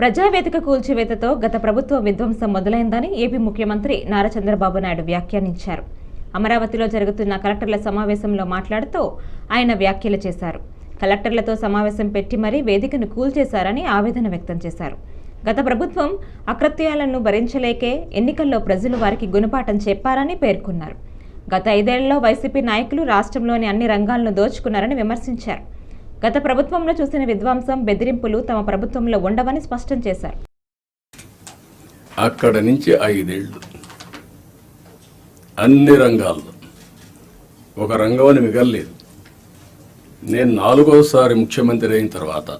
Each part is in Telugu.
ప్రజావేదిక కూల్చివేతతో గత ప్రభుత్వ విధ్వంసం మొదలైందని ఏపీ ముఖ్యమంత్రి నారా చంద్రబాబు నాయుడు వ్యాఖ్యానించారు. అమరావతిలో జరుగుతున్న కలెక్టర్ల సమావేశంలో మాట్లాడుతూ ఆయన వ్యాఖ్యలు చేశారు. కలెక్టర్లతో సమావేశం పెట్టి మరీ వేదికను కూల్చేశారని ఆవేదన వ్యక్తం చేశారు. గత ప్రభుత్వం అకృత్యాలను భరించలేకే ఎన్నికల్లో ప్రజలు వారికి గుణపాఠం చెప్పారని పేర్కొన్నారు. గత ఐదేళ్ళలో వైసీపీ నాయకులు రాష్ట్రంలోని అన్ని రంగాలను దోచుకున్నారని విమర్శించారు. గత ప్రభుత్వంలో చూసిన విధ్వంసం బెదిరింపులు తమ ప్రభుత్వంలో ఉండవని స్పష్టం చేశారు. అక్కడ నుంచి ఐదేళ్ళు అన్ని రంగాల్లో. ఒక రంగం అని మిగలలేదు. నేను నాలుగోసారి ముఖ్యమంత్రి అయిన తర్వాత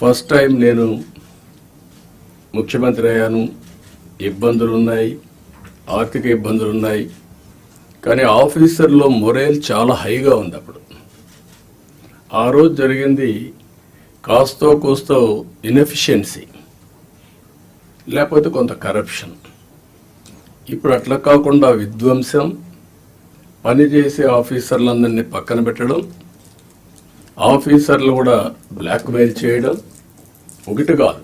ఫస్ట్ టైం నేను ముఖ్యమంత్రి అయ్యాను. ఇబ్బందులు ఉన్నాయి ఆర్థిక ఇబ్బందులు ఉన్నాయి కానీ ఆఫీసర్లో మొరేల్ చాలా హైగా ఉంది అప్పుడు. ఆ రోజు జరిగింది కాస్తో కూస్తో ఇన్ఎఫిషియన్సీ లేకపోతే కొంత కరప్షన్ ఇప్పుడు అట్లా కాకుండా విధ్వంసం పనిచేసే ఆఫీసర్లందరినీ పక్కన పెట్టడం ఆఫీసర్లు కూడా బ్లాక్మెయిల్ చేయడం ఒకటి కాదు.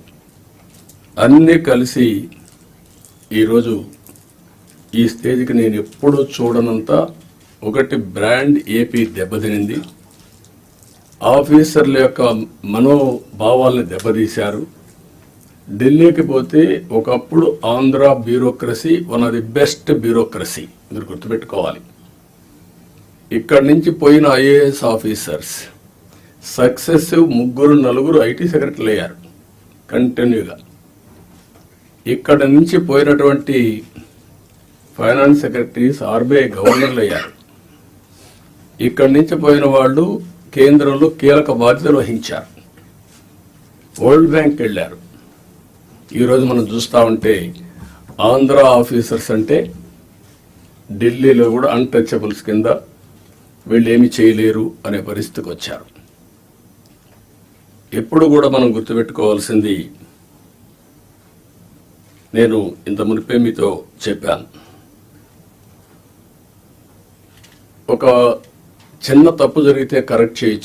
అన్నీ కలిసి ఈరోజు ఈ స్టేజ్కి నేను ఎప్పుడూ చూడనంత ఒకటి బ్రాండ్ ఏపీ దెబ్బతినింది. ఆఫీసర్ల యొక్క మనోభావాల్ని దెబ్బతీశారు. ఢిల్లీకి పోతే ఒకప్పుడు Andhra bureaucracy one of the best bureaucracy. మీరు గుర్తుపెట్టుకోవాలి. ఇక్కడి నుంచి పోయిన ఐఏఎస్ ఆఫీసర్స్ సక్సెసివ్ ముగ్గురు నలుగురు ఐటీ సెక్రటరీలు అయ్యారు కంటిన్యూగా. ఇక్కడ నుంచి పోయినటువంటి ఫైనాన్స్ సెక్రటరీస్ ఆర్బీఐ గవర్నర్లు అయ్యారు. ఇక్కడి నుంచి పోయిన వాళ్ళు కేంద్రంలో కీలక బాధ్యతలు వహించారు. వరల్డ్ బ్యాంక్ వెళ్ళారు. ఈరోజు మనం చూస్తూ ఉంటే ఆంధ్ర ఆఫీసర్స్ అంటే ఢిల్లీలో కూడా అన్టచబుల్స్ కింద వీళ్ళు ఏమి చేయలేరు అనే పరిస్థితికి వచ్చారు. ఎప్పుడు కూడా మనం గుర్తుపెట్టుకోవాల్సింది నేను ఇంత మునిపే మీతో చెప్పాను. ఒక చిన్న తప్పు జరిగితే కరెక్ట్ చేయొచ్చు